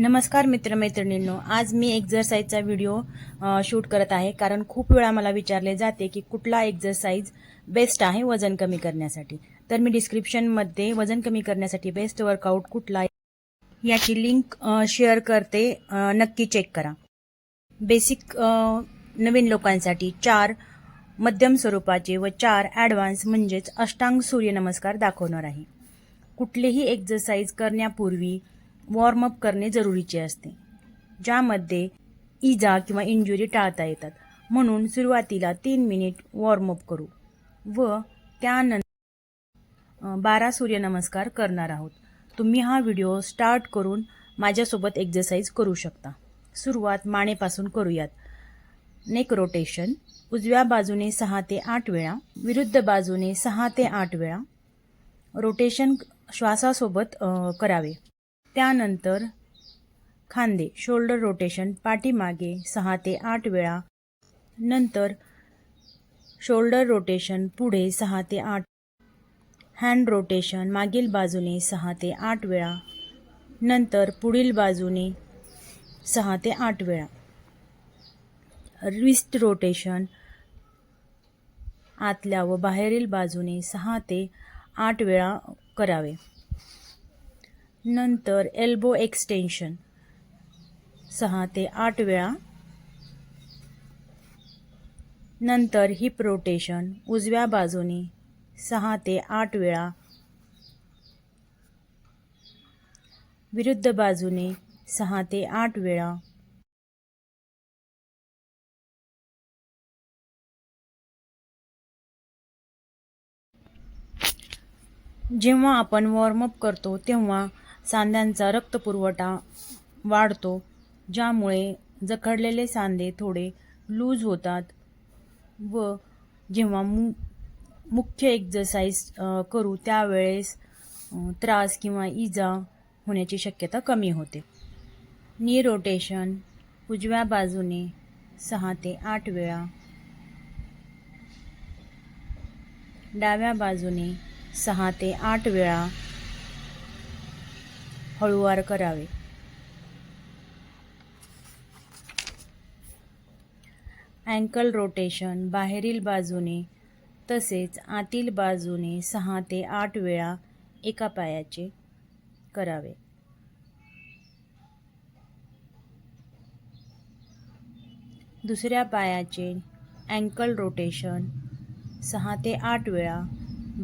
नमस्कार मित्रमैत्रिणींनो आज मी एक्झरसाईजचा video shoot करत आहे कारण खूप वेळा मला विचारले जाते की कुठला एक्झरसाईज बेस्ट आहे वजन कमी करण्यासाठी. तर मी डिस्क्रिप्शनमध्ये वजन कमी करण्यासाठी बेस्ट वर्कआउट कुठला याची लिंक शेअर करते नक्की चेक करा. बेसिक नवीन लोकांसाठी चार मध्यम स्वरूपाचे व चार ॲडव्हान्स म्हणजेच अष्टांग सूर्यनमस्कार दाखवणार आहे. कुठलेही एक्झरसाईज करण्यापूर्वी वॉर्मअप करणे जरुरीचे असते ज्यामध्ये इजा किंवा इंजुरी टाळता येतात. म्हणून सुरुवातीला तीन मिनिट वॉर्मअप करू व त्यानंतर बारा सूर्यनमस्कार करणार आहोत. तुम्ही हा व्हिडिओ स्टार्ट करून माझ्यासोबत एक्झरसाईज करू शकता. सुरुवात मानेपासून करूयात. नेक रोटेशन उजव्या बाजूने सहा ते आठ वेळा विरुद्ध बाजूने सहा ते आठ वेळा. रोटेशन श्वासासोबत करावे. त्यानंतर खांदे शोल्डर रोटेशन पाठीमागे सहा ते आठ वेळा. नंतर शोल्डर रोटेशन पुढे सहा ते आठ. हँड रोटेशन मागील बाजूने सहा ते आठ वेळा. नंतर पुढील बाजूने सहा ते आठ वेळा. रिस्ट रोटेशन आतल्या व बाहेरील बाजूने सहा ते आठ वेळा करावे. नंतर एल्बो एक्सटेन्शन सहा ते आठ वेळा. नंतर हिप रोटेशन उजव्या बाजूने. सहा ते आठ वेळा. विरुद्ध बाजूने सहा ते आठ वेळा. जेव्हा आपण वॉर्मअप करतो तेव्हा सांध्यांचा रक्तपुरवठा वाढतो ज्यामुळे जखडलेले सांधे थोडे लूज होतात व जेव्हा मु मुख्य एक्झरसाईज करू त्यावेळेस त्रास किंवा इजा होण्याची शक्यता कमी होते. नी रोटेशन उजव्या बाजूने सहा ते आठ वेळा डाव्या बाजूने सहा ते आठ वेळा हळूवार करावे. अँकल रोटेशन बाहेरील बाजूने तसेच आतील बाजूने सहा ते आठ वेळा एका पायाचे करावे. दुसऱ्या पायाचे अँकल रोटेशन सहा ते आठ वेळा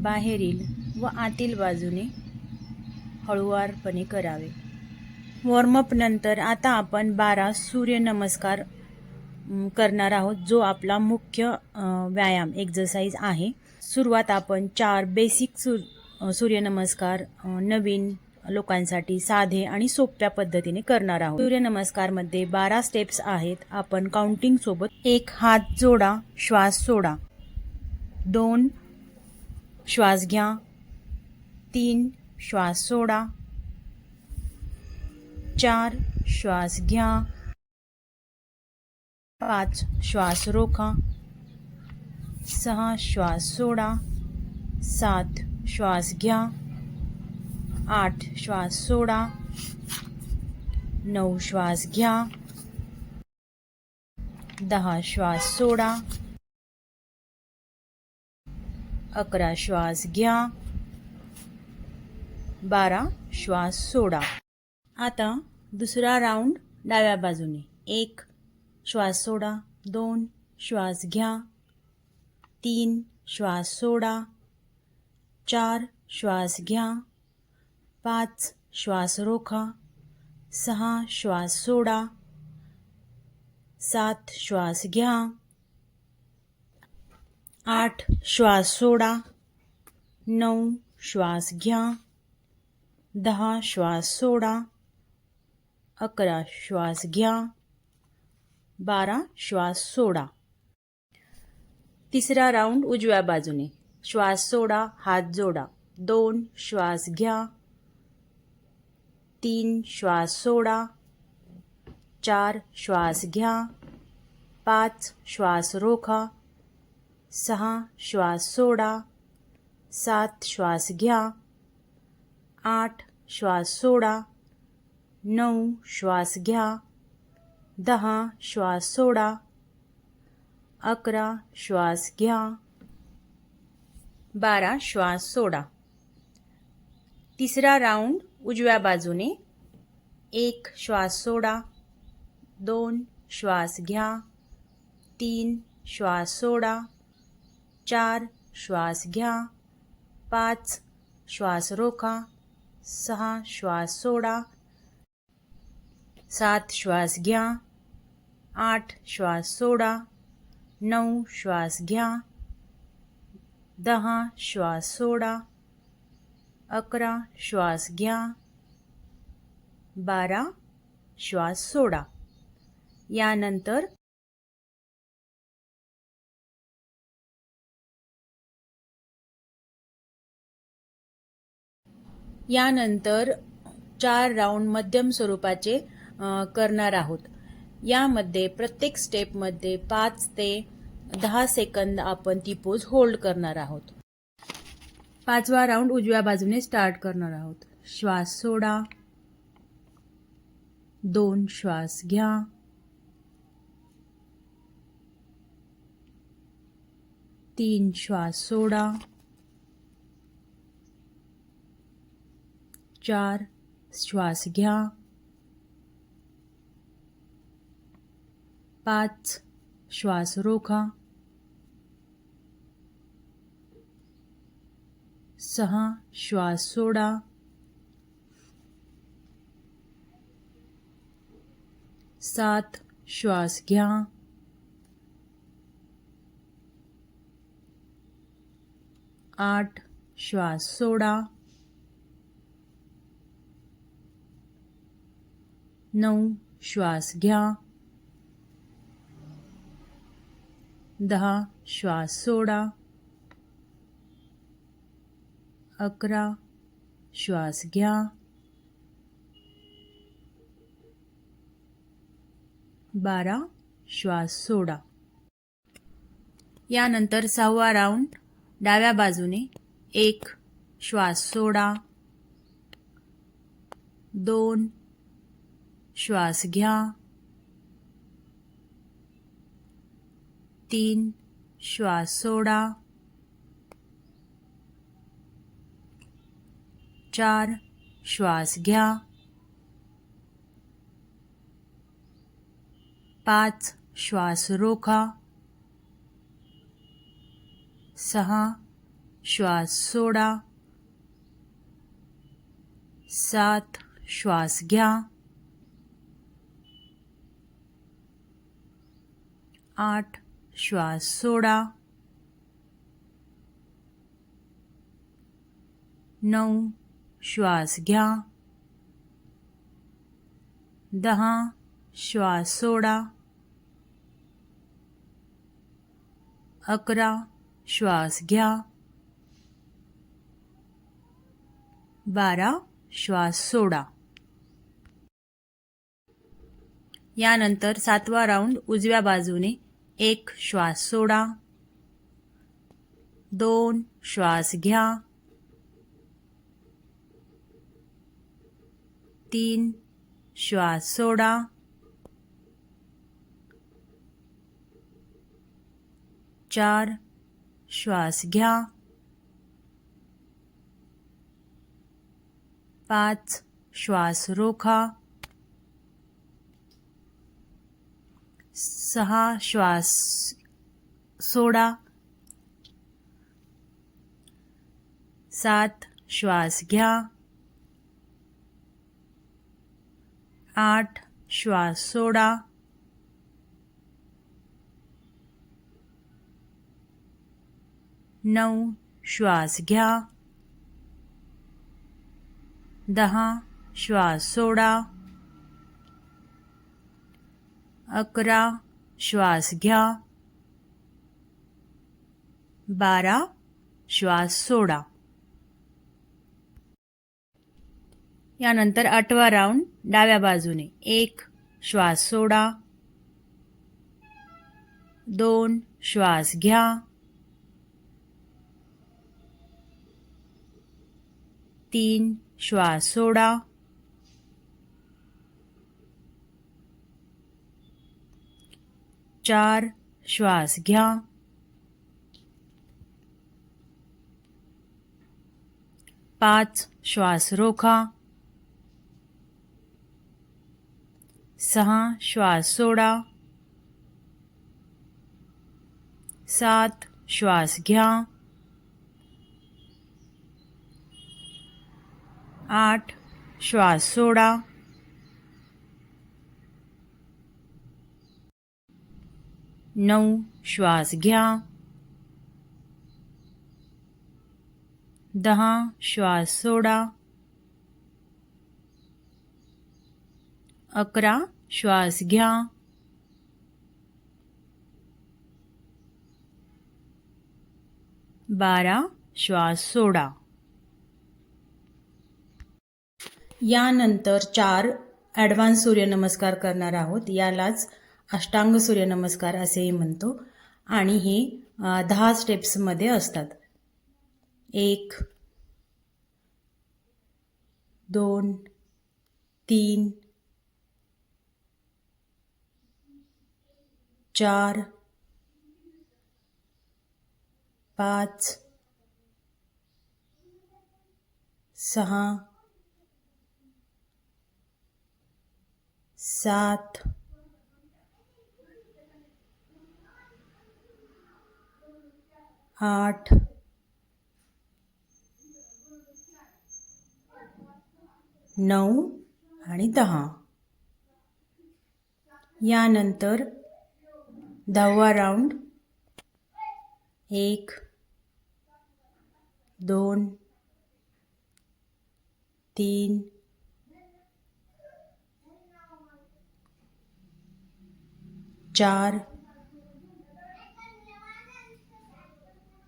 बाहेरील व आतील बाजूने हळुवारपणे करावे. वॉर्मअप नंतर आता आपण बारा सूर्यनमस्कार करणार आहोत जो आपला मुख्य व्यायाम एक्झरसाईज आहे. सुरुवात आपण चार बेसिक सूर सूर्यनमस्कार नवीन लोकांसाठी साधे आणि सोप्या पद्धतीने करणार आहोत. सूर्यनमस्कारमध्ये बारा स्टेप्स आहेत. आपण काउंटिंग सोबत एक हात जोडा श्वास सोडा. दोन श्वास घ्या. तीन श्वास सोडा. चार श्वास घ्या. पाच श्वास रोखा. सहा श्वास सोडा. सात श्वास घ्या. आठ श्वास सोडा. नऊ श्वास घ्या. दहा श्वास सोडा. अकरा श्वास घ्या. बारा श्वास सोडा. आता दुसरा राऊंड डाव्या बाजूने. एक श्वास सोडा. दोन श्वास घ्या. तीन श्वास सोडा. चार श्वास घ्या. पाच श्वास रोखा. सहा श्वास सोडा. सात श्वास घ्या. आठ श्वास सोडा. नऊ श्वास घ्या. दहा श्वास सोडा अकरा श्वास घ्या बारा श्वास सोडा. तिसरा राऊंड उजव्या बाजूने. श्वास सोडा हात जोडा. दोन श्वास घ्या तीन श्वास सोडा चार श्वास घ्या पाच श्वास रोखा सहा श्वास सोडा सात श्वास घ्या आठ श्वास सोडा, नऊ श्वास घ्या, दहा श्वास सोडा, अकरा श्वास घ्या, बारा श्वास सोडा. तिसरा राऊंड उजव्या बाजूने, एक श्वास सोडा, दोन श्वास घ्या, तीन श्वास सोडा, चार श्वास घ्या, पाच श्वास रोखा सहा श्वास सोडा. सात श्वास घ्या. आठ श्वास सोडा. नऊ श्वास घ्या. दहा श्वास सोडा. अकरा श्वास घ्या. बारा श्वास सोडा. यानंतर यानंतर चार राऊंड मध्यम स्वरूपाचे करणार आहोत. यामध्ये प्रत्येक स्टेपमध्ये पाच ते दहा सेकंद आपण ती पोज होल्ड करणार आहोत. पाचवा राऊंड उजव्या बाजूने स्टार्ट करणार आहोत. श्वास सोडा. दोन श्वास घ्या. तीन श्वास सोडा. चार श्वास घ्या पाच श्वास रोखा सहा, श्वास सोडा। सात, श्वास घ्या। आठ, श्वास सोडा। नऊ श्वास घ्या. दहा श्वास सोडा. अकरा श्वास घ्या. बारा श्वास सोडा. यानंतर सहावा राऊंड डाव्या बाजूने एक श्वास सोडा. दोन श्वास घ्या तीन, श्वास सोडा। चार, श्वास घ्या। पाच, श्वास रोखा। सहा, श्वास सोडा। सात, श्वास घ्या। आठ श्वास सोडा. नऊ श्वास घ्या. दहा श्वास सोडा. अकरा श्वास घ्या. बारा श्वास सोडा. यानंतर सातवा राऊंड उजव्या बाजूने एक श्वास सोडा, दोन श्वास घ्या, तीन श्वास सोडा, चार श्वास घ्या, पाच श्वास रोखा सहा, श्वास, सोडा, सात, श्वास घ्या, आठ, श्वास सोडा, नऊ, श्वास घ्या, दहा, श्वास सोडा, अकरा श्वास घ्या. बारा श्वास सोडा. यानंतर आठवा राऊंड डाव्या बाजूने. एक श्वास सोडा. दोन श्वास घ्या. तीन श्वास सोडा. चार श्वास, घ्या। पाच श्वास रोखा। सहा श्वास सोडा। सात श्वास घ्या। आठ श्वास सोडा। नऊ श्वास घ्या. दहा श्वास सोडा. अकरा श्वास घ्या. बारा श्वास सोडा. यानंतर चार ॲडव्हान्स सूर्यनमस्कार करणार आहोत. यालाच अष्टांग सूर्यनमस्कार असेही म्हणतो आणि हे दहा स्टेप्समध्ये असतात. एक दोन तीन चार पाच सहा सात आठ. नऊ आणि दहा. यानंतर दहावा राऊंड. एक दोन तीन चार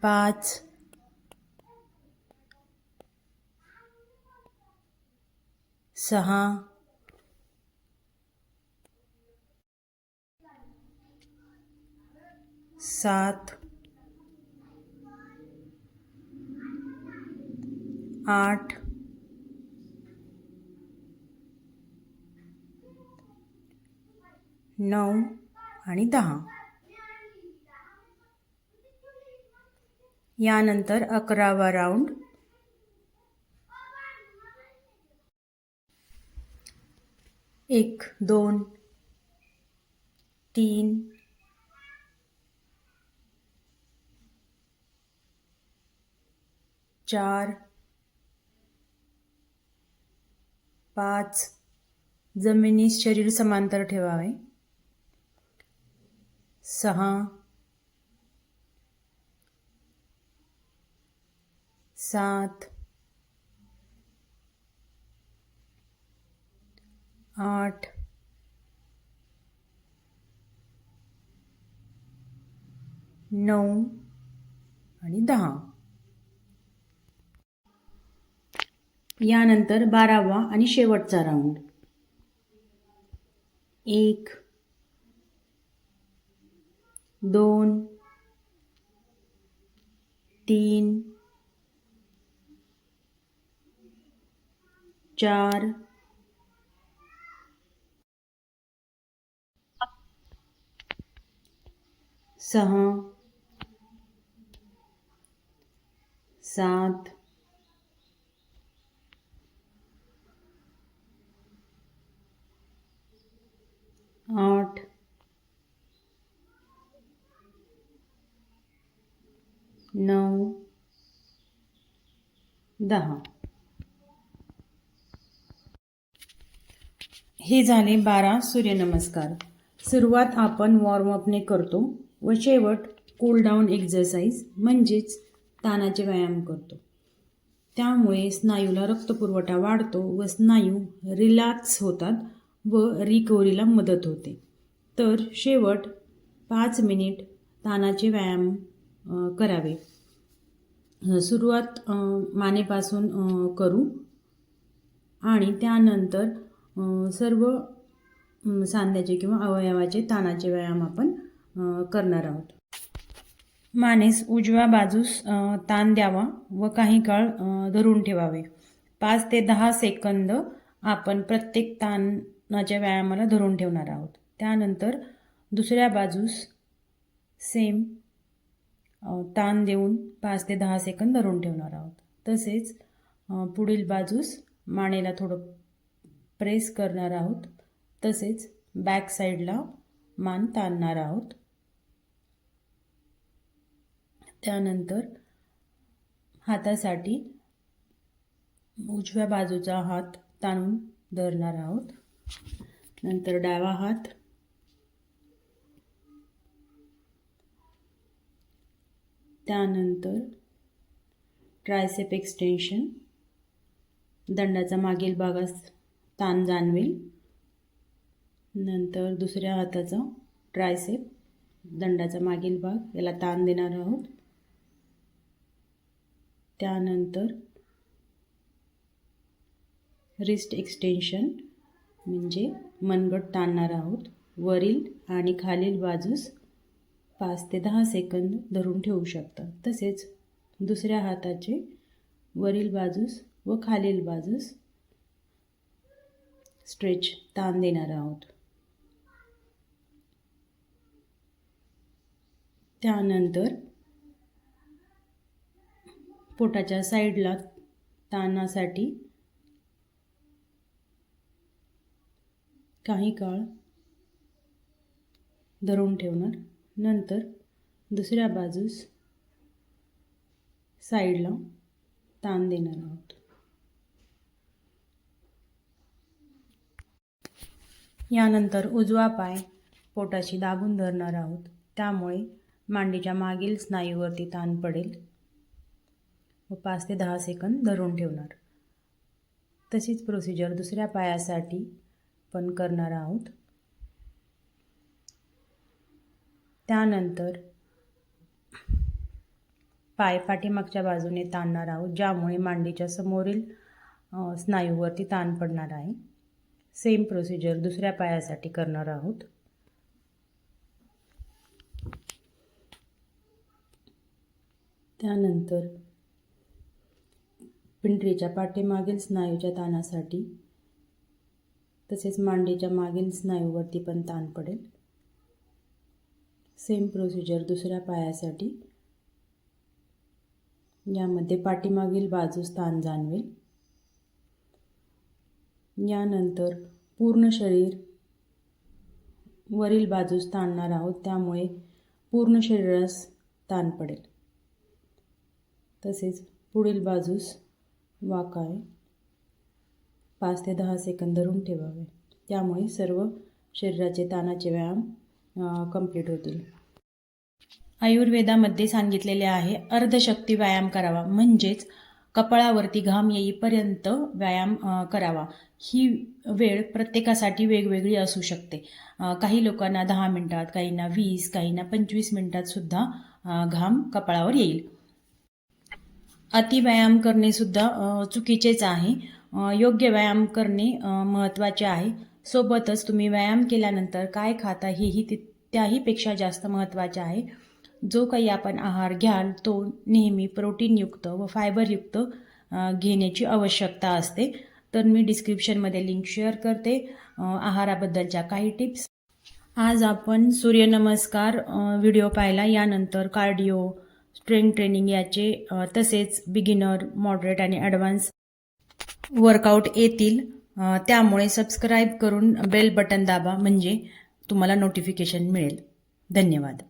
पाच. सहा. सात. आठ. नऊ आणि दहा. यानंतर अकरावा राऊंड. एक दोन तीन चार पाच. जमिनीस शरीर समांतर ठेवावे. सहा सात आठ नऊ आणि दहा. यानंतर बारावा आणि शेवटचा राऊंड. एक दोन तीन चार। सहा। सात। आठ। नऊ दहा। हे झाले बारा सूर्यनमस्कार. सुरुवात आपण वॉर्मअपने करतो व शेवट कूल डाऊन म्हणजेच तानाचे व्यायाम करतो. त्यामुळे स्नायूला रक्तपुरवठा वाढतो व स्नायू रिलॅक्स होतात व रिकव्हरीला मदत होते. तर शेवट पाच मिनिट तानाचे व्यायाम करावे. सुरुवात मानेपासून करू. आणि त्यानंतर सर्व सांध्याचे किंवा अवयवाचे तानाचे व्यायाम आपण करणार आहोत. मानेस उजव्या बाजूस ताण द्यावा व काही काळ धरून ठेवावे. पाच ते दहा सेकंद आपण प्रत्येक ताणाच्या व्यायामाला धरून ठेवणार आहोत. त्यानंतर दुसऱ्या बाजूस सेम ताण देऊन पाच ते दहा सेकंद धरून ठेवणार आहोत. तसेच पुढील बाजूस मानेला थोडं प्रेस करणार आहोत. तसेच बॅक साईडला मान ताणणार आहोत. त्यानंतर हातासाठी उजव्या बाजूचा हात ताणून धरणार आहोत. नंतर डावा हात त्यानंतर ट्रायसेप एक्सटेन्शन दंडाचा मागील भागास ताण जाणवेल. नंतर दुसऱ्या हाताचा ट्रायसेप दंडाचा मागील भाग याला ताण देणार आहोत. त्यानंतर रिस्ट एक्सटेन्शन म्हणजे मनगट ताणणार आहोत. वरील आणि खालील बाजूस पाच ते दहा सेकंद धरून ठेवू शकता. तसेच दुसऱ्या हाताचे वरील बाजूस व खालील बाजूस स्ट्रेच ताण देणार आहोत. त्यानंतर पोटाच्या साईडला ताणासाठी काही काळ धरून ठेवणार. नंतर दुसऱ्या बाजूस साईडला ताण देणार आहोत. यानंतर उजवा पाय पोटाशी दाबून धरणार आहोत. त्यामुळे मांडीच्या मागील स्नायूवरती ताण पडेल. व पाच ते दहा सेकंद धरून ठेवणार. तशीच प्रोसिजर दुसऱ्या पायासाठी पण करणार आहोत. त्यानंतर पाय पाठीमागच्या बाजूने ताणणार आहोत ज्यामुळे मांडीच्या समोरील स्नायूवरती ताण पडणार आहे. सेम प्रोसिजर दुसऱ्या पायासाठी करणार आहोत. त्यानंतर पिंडरीच्या पाठीमागील स्नायूच्या ताणासाठी तसेच मांडीच्या मागील स्नायूवरती पण ताण पडेल. सेम प्रोसिजर दुसऱ्या पायासाठी यामध्ये पाठीमागील बाजूस ताण जाणवेल. यानंतर पूर्ण शरीर वरील बाजूस ताणणार आहोत. त्यामुळे पूर्ण शरीरास ताण पडेल. तसेच पुढील बाजूस वाकावे. पाच ते दहा सेकंद धरून ठेवावे. त्यामुळे सर्व शरीराचे ताणाचे व्यायाम कंप्लीट होतील. आयुर्वेदामध्ये सांगितलेले आहे अर्धशक्ती व्यायाम करावा. म्हणजेच कपाळावरती घाम येईपर्यंत व्यायाम करावा. ही वेळ प्रत्येकासाठी वेगवेगळी असू शकते. काही लोकांना दहा मिनटात काहींना वीस काहींना पंचवीस मिनटात सुद्धा घाम कपाळावर येईल. अति व्यायाम करणे सुद्धा चुकीचेच आहे. योग्य व्यायाम करणे महत्त्वाचे आहे. सोबतच तुम्ही व्यायाम केल्यानंतर काय खाता हेही ति त्याहीपेक्षा जास्त महत्त्वाचे आहे. जो काही आपण आहार घ्याल तो नेहमी प्रोटीनयुक्त व फायबरयुक्त घेण्याची आवश्यकता असते. तर मी डिस्क्रिप्शनमध्ये लिंक शेअर करते आहाराबद्दलच्या काही टिप्स आज आपण सूर्यनमस्कार व्हिडिओ पाहिला. यानंतर कार्डिओ स्ट्रेंथ ट्रेनिंग याचे तसेच बिगिनर मॉडरेट आणि ॲडव्हान्स वर्कआउट येतील. त्यामुळे सबस्क्राईब करून बेल बटन दाबा म्हणजे तुम्हाला नोटिफिकेशन मिळेल. धन्यवाद.